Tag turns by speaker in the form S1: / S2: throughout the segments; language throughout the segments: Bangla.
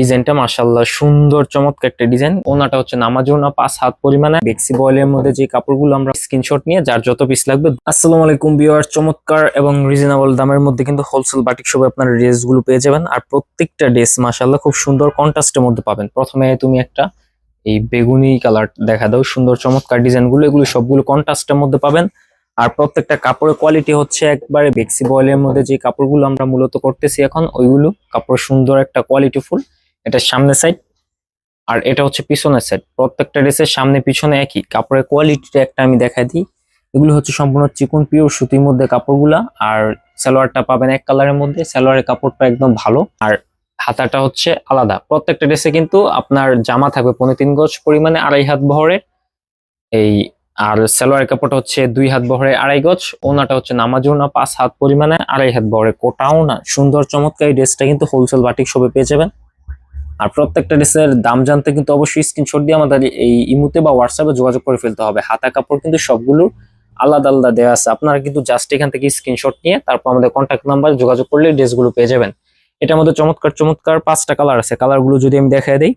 S1: ডিজাইনটা মাশাল্লাহ সুন্দর, চমৎকার একটা ডিজাইন ওনাটা হচ্ছে নামাজ ওনা পাঁচ হাত পরিমাণে। বেক্সি বয়েলের মধ্যে যে কাপড়গুলো আমরা স্ক্রিনশট নিয়ে, যার যত পিস লাগবে। আসসালামু আলাইকুম বিয়ার চমৎকার এবং রিজনেবল দামের মধ্যে কিন্তু হোলসেল বাটিক শপে আপনার ড্রেসগুলো পেয়ে যাবেন। আর প্রত্যেকটা ড্রেস মাশাল্লাহ খুব সুন্দর কন্ট্রাস্টের মধ্যে পাবেন। প্রথমে তুমি একটা এই বেগুনি কালার দেখা দাও, সুন্দর চমৎকার ডিজাইনগুলো। এগুলো সবগুলো কন্ট্রাস্টের মধ্যে পাবেন। আর প্রত্যেকটা কাপড়ের কোয়ালিটি হচ্ছে একবারে বেক্সি বয়েলের মধ্যে যে কাপড়গুলো আমরা মূলত করতেছি এখন, ওইগুলো কাপড় সুন্দর একটা কোয়ালিটি ফুল। এটা সামনের সাইড আর এটা হচ্ছে পিছনের সাইড প্রত্যেকটা ড্রেসের সামনে পিছনে একই। কাপড়ের কোয়ালিটিটা একটা আমি দেখাই দিই। এগুলো হচ্ছে সম্পূর্ণ চিকন পিওর সুতির মধ্যে কাপড়গুলা, আর সালোয়ারটা পাবেন এক কালারের মধ্যে। সালোয়ারের কাপড়টা একদম ভালো, আর হাতাটা হচ্ছে আলাদা। প্রত্যেকটা ড্রেসে কিন্তু আপনার জামা থাকবে পনেরো তিন গজ পরিমাণে, আড়াই হাত বহরের এই, আর সালোয়ারের কাপড়টা হচ্ছে দুই হাত বহরে আড়াই গজ। ওনাটা হচ্ছে নামাজ ওনা, পাঁচ হাত পরিমাণে, আড়াই হাত বহরে। কোটাও না, সুন্দর চমৎকার এই ড্রেসটা কিন্তু হোলসেল বাটিক শপে পেয়ে যাবেন। আর প্রত্যেকটা ড্রেসের দাম জানতে কিন্তু অবশ্যই স্ক্রিনশট দিয়ে আমাদের এই ইমুতে বা হোয়াটসঅ্যাপে যোগাযোগ করে ফেলতে হবে। হাতা কাপড় কিন্তু সবগুলোর আলাদা আলাদা দেওয়া আছে। আপনারা কিন্তু জাস্ট এখান থেকে স্ক্রিনশট নিয়ে তারপর আমাদের কন্ট্যাক্ট নাম্বার যোগাযোগ করলে ড্রেসগুলো পেয়ে যাবেন। এটার মধ্যে চমৎকার চমৎকার পাঁচটা কালার আছে। কালারগুলো যদি আমি দেখাই দিই,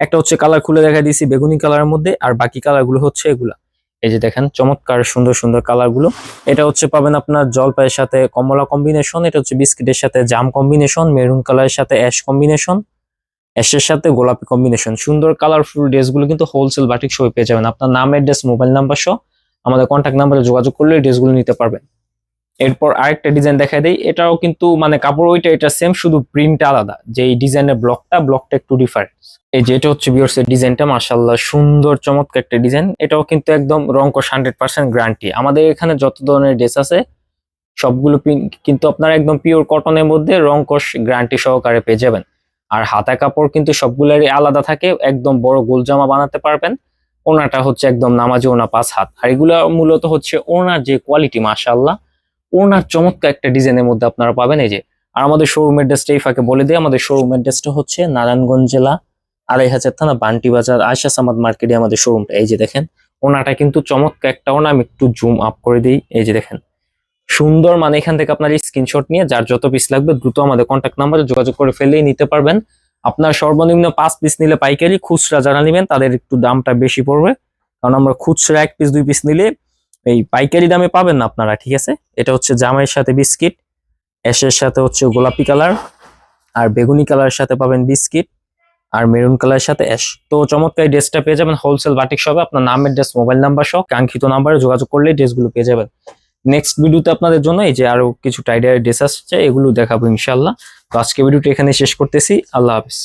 S1: একটা হচ্ছে কালার খুলে দেখা দিয়েছি বেগুনি কালারের মধ্যে, আর বাকি কালারগুলো হচ্ছে এগুলা। এই যে দেখেন, চমৎকার, সুন্দর সুন্দর কালারগুলো এটা হচ্ছে পাবেন আপনার জলপাইয়ের সাথে কমলা কম্বিনেশন এটা হচ্ছে বিস্কিটের সাথে জাম কম্বিনেশন মেরুন কালারের সাথে অ্যাশ কম্বিনেশন অ্যাশের সাথে গোলাপি কম্বিনেশন সুন্দর কালারফুল ড্রেসগুলো কিন্তু হোলসেল বাটিক শপে পেয়ে যাবেন। আপনার নাম অ্যাড্রেস মোবাইল নাম্বার সহ আমাদের কন্ট্যাক্ট নাম্বারে যোগাযোগ করলে ড্রেসগুলো নিতে পারবেন। এরপর আরেকটা ডিজাইন দেখা দেয় এটাও কিন্তু মানে কাপড় ওইটা, এটা সেম শুধু প্রিন্ট আলাদা। যে এই ডিজাইনের ব্লকটা ব্লকটা একটু ডিফারেন্স এই যে এটা হচ্ছে বিয়ার্স এর ডিজাইনটা মার্শাল্লাহ সুন্দর, চমৎকার একটা ডিজাইন এটাও কিন্তু একদম রঙ্কশ হান্ড্রেড পার্সেন্ট গ্যারান্টি আমাদের এখানে যত ধরনের ড্রেস আছে, সবগুলো কিন্তু আপনারা একদম পিওর কটনের মধ্যে রঙ্কশ গ্যারান্টি সহকারে পেয়ে যাবেন। আর হাতা কাপড় কিন্তু সবগুলোরই আলাদা থাকে, একদম বড় গোল জামা বানাতে পারবেন। ওনাটা হচ্ছে একদম নামাজি ওনা পাঁচ হাত। আর এগুলো মূলত হচ্ছে ওনার যে কোয়ালিটি মাশাল্লাহ ওনার চমৎকার একটা ডিজাইনের মধ্যে আপনারা পাবেন এই যে। আর আমাদের শোরুম অ্যাড্রেসটা এই ফাঁকে বলে দিই, আমাদের শোরুম অ্যাড্রেসটা হচ্ছে নারায়ণগঞ্জ জেলা আড়াই হাজার থানা, বান্টি বাজার আয়সা সামাদ মার্কেটে আমাদের শোরুমটা এই যে দেখেন, ওনাটা কিন্তু চমৎকার একটা, ওনা আমি একটু জুম আপ করে দিই। এই যে দেখেন সুন্দর মানে এখান থেকে আপনার স্ক্রিনশট নিয়ে, যার যত পিস লাগবে দ্রুত আমাদের কন্ট্যাক্ট নাম্বারে যোগাযোগ করে ফেলেই নিতে পারবেন। আপনার সর্বনিম্ন পাঁচ পিস নিলে পাইকারি, খুচরা যারা নেবেন তাদের একটু দামটা বেশি পড়বে। কারণ আমরা খুচরা এক পিস দুই পিস নিলে এই পাইকারি দামে পাবেন না আপনারা, ঠিক আছে? এটা হচ্ছে জামাইয়ের সাথে বিস্কিট অ্যাশের সাথে হচ্ছে গোলাপি কালার, আর বেগুনি কালারের সাথে পাবেন বিস্কিট, আর মেরুন কালারের সাথে অ্যাশ তো চমৎকার ড্রেসটা পেয়ে যাবেন হোলসেল বাটিক শপে আপনার নামের ড্রেস মোবাইল নাম্বার সহ কাঙ্ক্ষিত নাম্বারে যোগাযোগ করলে ড্রেসগুলো পেয়ে যাবেন। নেক্সট ভিডিওতে আপনাদের জন্য এই যে আরও কিছু টাইডার ড্রেস আসছে এগুলো দেখাবো ইনশাল্লাহ তো আজকে ভিডিওটি এখানে শেষ করতেছি। আল্লাহ হাফিজ।